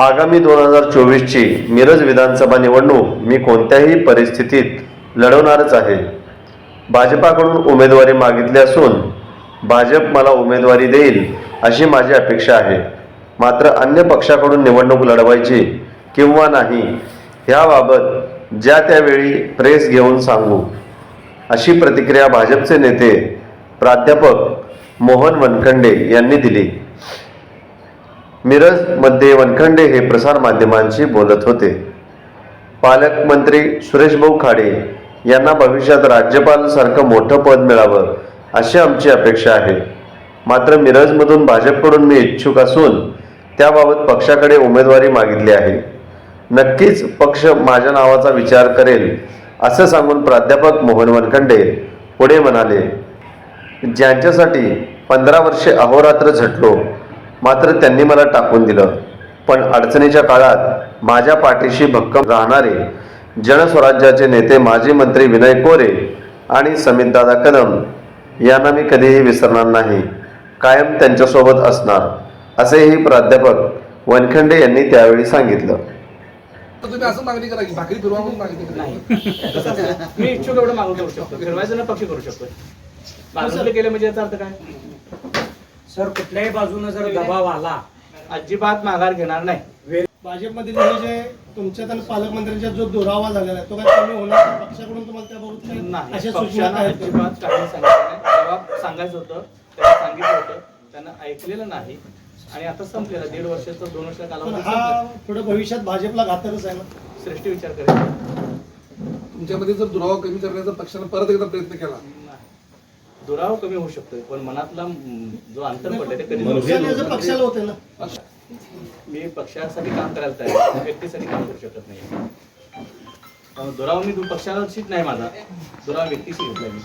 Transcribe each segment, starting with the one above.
आगामी दोन हजार चोवीसची मिरज विधानसभा निवडणूक मी कोणत्याही परिस्थितीत लढवणारच आहे. भाजपाकडून उमेदवारी मागितली असून भाजप मला उमेदवारी देईल अशी माझी अपेक्षा आहे. मात्र अन्य पक्षाकडून निवडणूक लढवायची किंवा नाही ह्याबाबत ज्या त्यावेळी प्रेस घेऊन सांगू. अशी प्रतिक्रिया भाजपचे नेते प्राध्यापक मोहन वनखंडे यांनी दिली. मिरजमध्ये वनखंडे हे प्रसार माध्यमांशी बोलत होते. पालकमंत्री सुरेशभाऊ खाडे यांना भविष्यात राज्यपाल सारखं मोठं पद मिळावं अशी आमची अपेक्षा आहे. मात्र मिरजमधून भाजपकडून मी इच्छुक असून त्याबाबत पक्षाकडे उमेदवारी मागितली आहे. नक्कीच पक्ष माझ्या नावाचा विचार करेल असं सांगून प्राध्यापक मोहन वनखंडे पुढे म्हणाले. ज्यांच्यासाठी पंधरा वर्षे अहोरात्र झटलो मात्र त्यांनी मला टाकून दिलं. पण अडचणीच्या काळात माझ्या पाठीशी भक्कम राहणारे जनस्वराज्याचे नेते माजी मंत्री विनय कोरे आणि समितदादा कदम यांना मी कधीही विसरणार नाही. कायम त्यांच्यासोबत असणार असेही प्राध्यापक वनखंडे यांनी त्यावेळी सांगितलं. तुम्ही असं मागणी करा की भाकरी फिरवा म्हणून मागणी करा. मी इच्छुक एवढं करू शकतो. फिरवायचं ना पक्ष करू शकतो. मागणी केलं म्हणजे याचा अर्थ काय? सर कुठल्याही बाजूने जर दबाव आला अजिबात माघार घेणार नाही भाजपमधील हे जे तुमच्यात आणि पालकमंत्र्यांच्या जो दुरावा झालेला आहे तो काय कमी होणार का? पक्षाकडून तुम्हाला त्याबाबत काही नाही अशा सूचना पक्षानं आहेत का? अजिबात काही सांगितलं नाही जेव्हा सांगायचं होतं तेव्हा सांगितलं होतं त्यांना ऐकलेलं नाही आणि आता संपलेलं दीड वर्षाचं दोन वर्ष पण कालावधी हा. पुढे भविष्यात भाजपला घातकच आहे ना श्रेष्ठी विचार करेल तुमच्यामध्ये जर दुरावा कमी करण्याचा पक्षानं परत एकदा प्रयत्न केला दुराव कमी होऊ शकतोय पण मनातला जो अंतर पडले ते कधी पक्षाला होते ना. मी पक्षासाठी काम करायला तयार आहे. व्यक्तीसाठी काम करू शकत नाही. दुरावा मी पक्षाला शीट नाही माझा दुरावा व्यक्तीशी घेतलाय मी.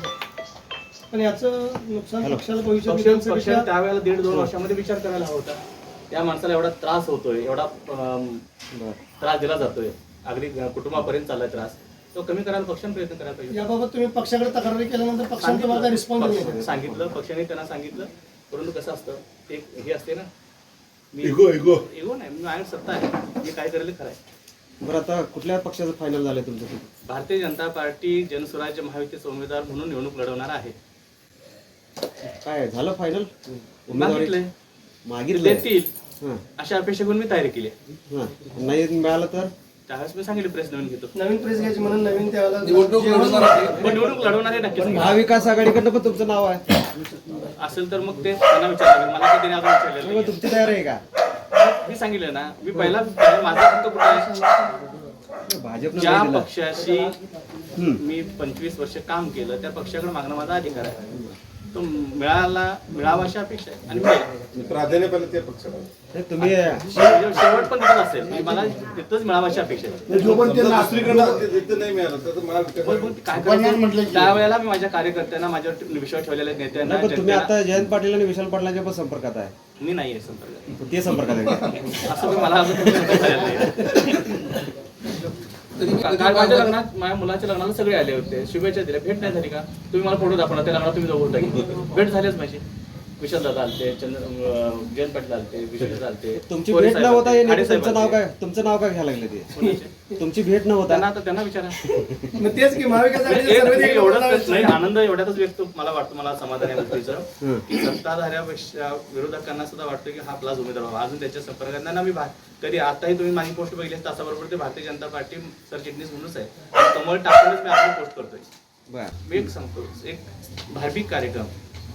पण याचं नुकसान पक्षाला भविष्यात पक्ष विधानसभेच्या- पक्षाने त्यावेळेला दीड दोन वर्षामध्ये विचार करायला हवा होता. त्या माणसाला एवढा त्रास होतोय एवढा त्रास दिला जातोय. अगदी कुटुंबापर्यंत चाललाय त्रास. तो कमी करायला पक्षाने प्रयत्न करायला पाहिजे. याबाबत तुम्ही पक्षाकडे तक्रारी केल्यानंतर पक्षाने तुम्हाला काय रिस्पॉन्स दिला सांगितलं. पक्षाने त्यांना सांगितलं. परंतु कसं असतं एक हे असते ना मी इगो इगो इगो नाही मी माझ्याकडे सत्ता आहे. मी काय करेल खरं आहे. बरं आता कुठल्या पक्षाचं फायनल झालंय तुमचं? ते? भारतीय जनता पार्टी जनस्वराज्य महायुतीचे उमेदवार म्हणून निवडणूक लढवणार आहे. काय झालं फायनल उमेदवारी? मागितले देतील. हां. अशा अपेक्षा घेऊन मी तयारी केली. हां. नाही मिळालं तर? त्यावेळेस मी सांगितलं प्रेस नवीन घेतो नवीन प्रेस घ्यायची म्हणून नवीन त्यावेळेला निवडणूक लढवणार आहे पण निवडणूक लढवणार आहे नक्कीच महाविकास आघाडीकडनं पण तुमचं नाव आहे असेल तर मग ते त्यांना विचारावं लागेल. मला काही त्याने अजून विचारलेलं मग तुमची तयार आहे का. मी सांगितलं ना मी पहिला माझा हक्क कुठे आहे भाजपनं ज्या नाही दिला. पक्षाशी. मी पंचवीस वर्ष काम केलं त्या पक्षाकडे मागणं माझा अधिकार आहे तो मिळाला मिळावा अशी अपेक्षा आहे. आणि मिळेल. प्राधान्य पहिलं ते पक्षाला. तुम्ही शेव- शेवट पण तिथंच असेल म्हणजे मला तिथंच मिळावा अशी अपेक्षा आहे. समजा दुसरीकडनं ते तिथं नाही मिळालं तर मला पण मग काय करायचं त्यावेळेला मी माझ्या कार्यकर्त्यांना माझ्यावर विश्वास ठेवलेल्या नेत्यांना नाही, पण तुम्ही जनतेला- आता जयंत पाटील आणि विशाल पाटलांच्या पण संपर्कात आहे. मी नाही आहे संपर्कात. ते संपर्कात आहे. का? असं मला अजून नाही. काल माझ्या लग्नात माझ्या मुलाच्या लग्नाला सगळे आले होते. शुभेच्छा दिल्या. भेट नाही झाली का? तुम्ही मला फोटो दाखवला त्या लग्नात तुम्ही जवळ भेट झालीच पाहिजे. विशाल दादा आलते चंद्र अं, जयंत पाटील आलते विशाल आलते तुमची भेट न होता तुमचं नाव. काय तुमचं नाव काय घ्यायला लागले ते? तुमची भेट न होता त्यांना आता त्यांना विचारा. मग तेच की महाविकास आघाडीचे एक- सर्व मी ते एवढंच नाही आनंद एवढ्यातच व्यक्त मला वाटतं मला समाधान आहे गोष्टीचं हं. की सत्ताधाऱ्यापेक्षा विरोधकांना सुद्धा वाटतं की हा प्लास उमेदवार व्हावा. अजून त्याच्या संपर्कात नाही ना मी भा- कधी आताही तुम्ही माझी पोस्ट बघितली असता तासाबरोबर ते भारतीय जनता पार्टी सरचिटणीस म्हणूनच आहे. आणि कमळ टाकूनच मी आपली पोस्ट करतोय. बरं. मी एक सांगतो एक धार्मिक कार्यक्रम.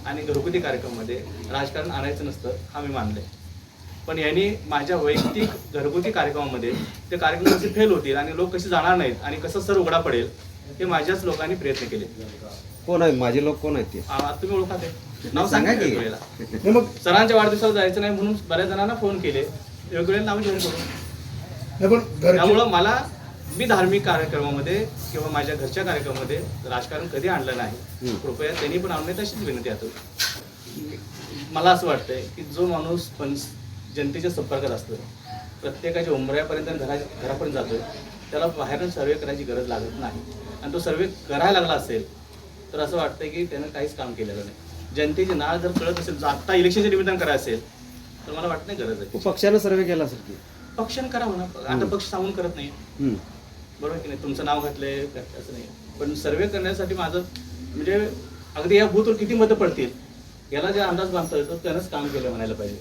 आणि घरगुती कार्यक्रममध्ये राजकारण आणायचं नसतं हा मी मानले पण यांनी माझ्या वैयक्तिक घरगुती कार्यक्रमामध्ये ते कार्यक्रम कसे फेल होतील आणि लोक कसे जाणार नाहीत आणि कसं सर उघडा पडेल हे माझ्याच लोकांनी प्रयत्न केले. कोण आहेत? माझे लोक कोण आहेत ते? आ, तुम्ही ओळखा ते. नाव सांगा की. नाही, मग सरांच्या वाढदिवसाला जायचं नाही म्हणून बऱ्याच जणांना फोन केले. वेगवेगळे नाव जाहीर करून नाही, पण घरचे- त्यामुळं मला मी धार्मिक कार्यक्रमामध्ये किंवा माझ्या घरच्या कार्यक्रमामध्ये राजकारण कधी आणलं नाही. कृपया त्यांनी पण आणू नये तशीच विनंती आहे. मला असं वाटतंय की जो माणूस पण जनतेच्या संपर्कात असतो प्रत्येकाच्या उमऱ्यापर्यंत घरा घरापर्यंत जातोय त्याला बाहेरून सर्वे करायची गरज लागत नाही. आणि तो सर्वे करायला लागला असेल तर असं वाटतंय की त्यानं काहीच काम केलेलं नाही. जनतेची नाळ जर कळत असेल जर आत्ता इलेक्शनचे निवेदन करायचं असेल तर मला वाटत नाही गरज आहे. पक्षानं सर्वे केला असेल की? पक्षाने करावं ना आता पक्ष सांगून करत नाही. बरोबर की नाही? तुमचं नाव घातलंय असं नाही. पण सर्वे करण्यासाठी माझं म्हणजे अगदी या बूथवर किती मतं पडतील? याला जे अंदाज बांधता येतो त्यानंच काम केलं म्हणायला पाहिजे.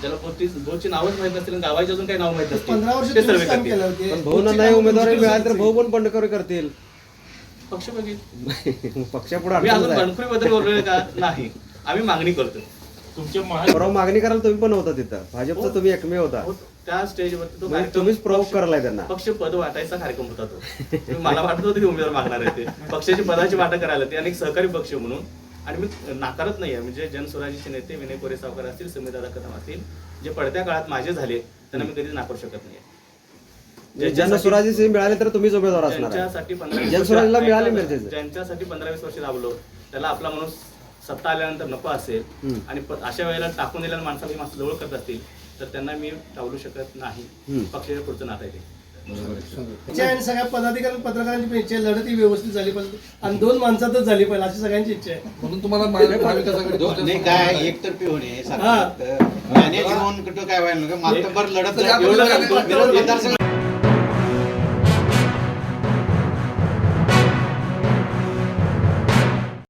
ज्याला बूथची बूथची नावच माहीत नसतील आणि गावाची अजून काही नाव माहीत पंधरा वर्ष नसतील ते सर्वे करतील. केलं होते पण भाऊना नाही उमेदवारी मिळाली तर भाऊ पण बंडखोरी करतील. पक्ष बघित पक्षापुढे मी अडचण अजून आहे बनखुरी बद्दल बोललोय का? नाही. आम्ही मागणी करतो परवा मागणी करायला तुम्ही पण होता तिथं. भाजपचा तुम्ही एकमेव होता. हो, त्या स्टेजवरती तो म्हणजे कार्यक्रम- तुम्हीच प्रवोक पक्ष- करायलाय त्यांना. पक्ष पद वाटायचा कार्यक्रम होता तो मला वाटत होतं की उमेदवार मागणार आहे ते पक्षाची पदाची वाटा करायला ते अनेक सहकारी पक्ष म्हणून आणि मी नाकारत नाहीये म्हणजे जनस्वराजीचे नेते विनय कोरे सावकर असतील समीदादा कदम असतील जे पडत्या काळात माझे झाले त्यांना मी कधीच नाकारू शकत नाही सिंह मिळाले तर तुम्हीच उमेदवार असणार आहे. ज्यांच्यासाठी पंधरा वीस वर्ष- मिळाले मिरजेचे. ज्यांच्यासाठी पंधरा वीस वर्ष त्याला आपला माणूस सत्ता आल्यानंतर नको असेल हम्म. आणि प- अशा वेळेला टाकून दिलेल्या माणसाला ही माणसं जवळ करत असतील तर त्यांना मी टावलू शकत नाही. पक्षाच्या पुढचं नातं आहे ते. इच्छा आहे आणि सगळ्या पदाधिकारी पत्रकारांची पण इच्छा आहे. लढत ही व्यवस्थित झाली पाहिजे. आणि दोन माणसातच झाली पाहिजे अशी सगळ्यांची इच्छा आहे. म्हणून तुम्हाला नाही काय एकतर्फी होणे हा. मॅनेज होऊन कुठं काय व्हायला नको? मातबर लढत